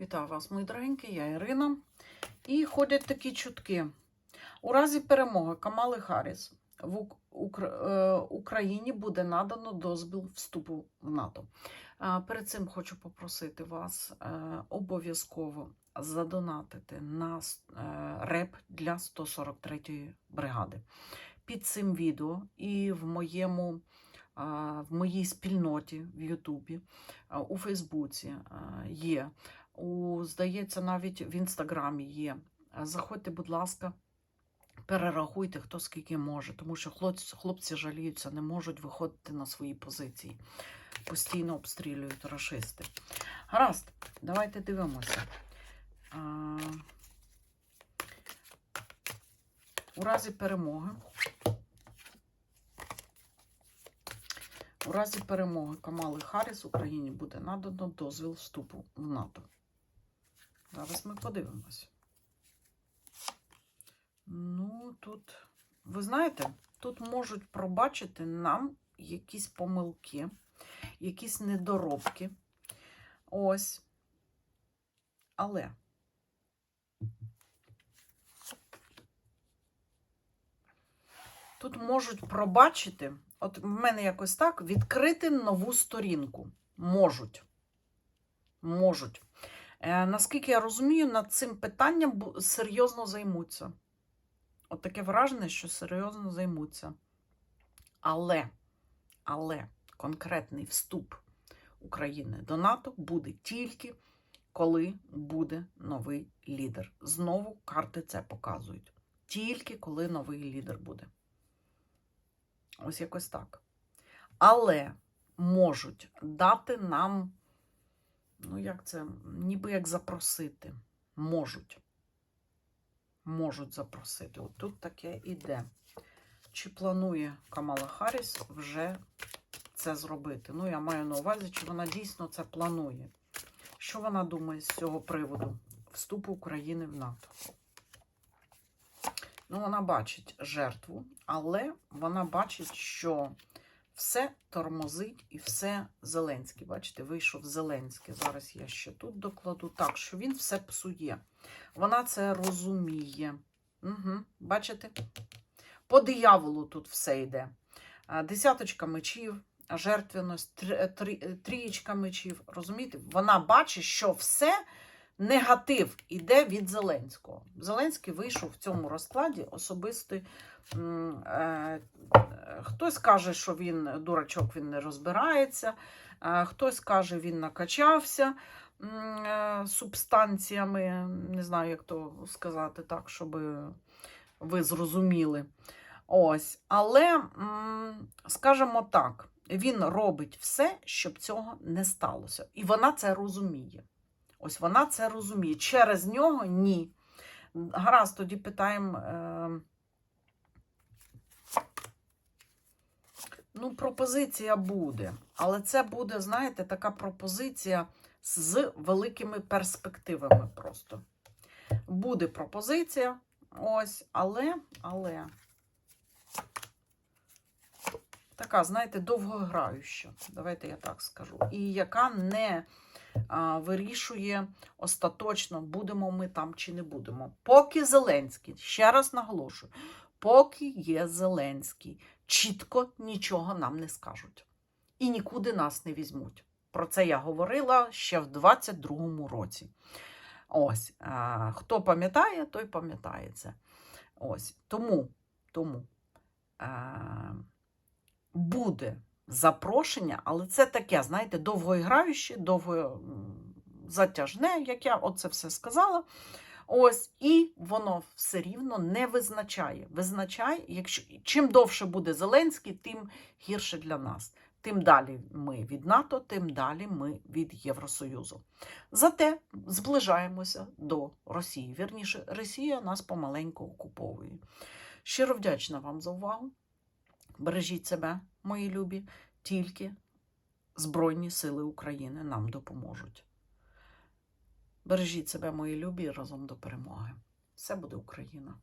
Вітаю вас, мої дорогенькі, я Ірина. І ходять такі чутки. У разі перемоги Камали Харріс в е, Україні буде надано дозвіл вступу в НАТО. Перед цим хочу попросити вас е, обов'язково задонатити на е, реп для 143-ї бригади. Під цим відео і в моєму в моїй спільноті в Ютубі, у Фейсбуці є. У, здається, навіть в інстаграмі є. Заходьте, будь ласка, перерахуйте, хто скільки може, тому що хлопці, хлопці жаліються, не можуть виходити на свої позиції. Постійно обстрілюють рашисти. Гаразд, давайте дивимося. У разі перемоги. У разі перемоги Камали Харріс Україні буде надано дозвіл вступу в НАТО. Зараз ми подивимось. Ну, тут, ви знаєте, тут можуть пробачити нам якісь помилки, якісь недоробки. Ось. Але. Тут можуть пробачити, от в мене якось так, відкрити нову сторінку. Можуть. Можуть. Е, наскільки я розумію, над цим питанням серйозно займуться. От таке враження, що серйозно займуться. Але, але конкретний вступ України до НАТО буде тільки коли буде новий лідер. Знову карти це показують. Тільки коли новий лідер буде. Ось якось так. Але можуть дати нам, ну як це, ніби як запросити. Можуть. Можуть запросити. От тут таке іде. Чи планує Камала Харріс вже це зробити? Ну, я маю на увазі, чи вона дійсно це планує. Що вона думає з цього приводу вступу України в НАТО? Ну, вона бачить жертву, але вона бачить, що все тормозить і все Зеленський. Бачите, вийшов Зеленський. Зараз я ще тут докладу. Так, що він все псує. Вона це розуміє. Угу, Бачите? По дияволу тут все йде. Десяточка мечів, жертвеність, трі- трі- трієчка мечів. Розумієте? Вона бачить, що все негатив іде від Зеленського. Зеленський вийшов в цьому розкладі особистий. е, Хтось каже, що він дурачок, він не розбирається. е, Хтось каже, він накачався е, субстанціями. Не знаю, як то сказати так, щоб ви зрозуміли. Ось. Але, скажімо так, він робить все, щоб цього не сталося. І вона це розуміє. Ось вона це розуміє. Через нього ні. Гаразд, тоді питаємо. Е... Ну, пропозиція буде. Але це буде, знаєте, така пропозиція з великими перспективами просто. Буде пропозиція. Ось, але, але. Така, знаєте, довгограюча. Давайте я так скажу. І яка не вирішує остаточно, будемо ми там чи не будемо. Поки Зеленський, ще раз наголошую, поки є Зеленський, чітко нічого нам не скажуть. І нікуди нас не візьмуть. Про це я говорила ще в 22-му році. Ось, хто пам'ятає, той пам'ятає це. Ось, тому, тому буде запрошення, але це таке, знаєте, довгоіграюче, довго затяжне, як я оце все сказала. Ось, і воно все рівно не визначає. Визначає, якщо чим довше буде Зеленський, тим гірше для нас. Тим далі ми від НАТО, тим далі ми від Євросоюзу. Зате зближаємося до Росії. Вірніше, Росія нас помаленьку окуповує. Щиро вдячна вам за увагу. Бережіть себе, мої любі, тільки Збройні Сили України нам допоможуть. Бережіть себе, мої любі, разом до перемоги. Все буде Україна!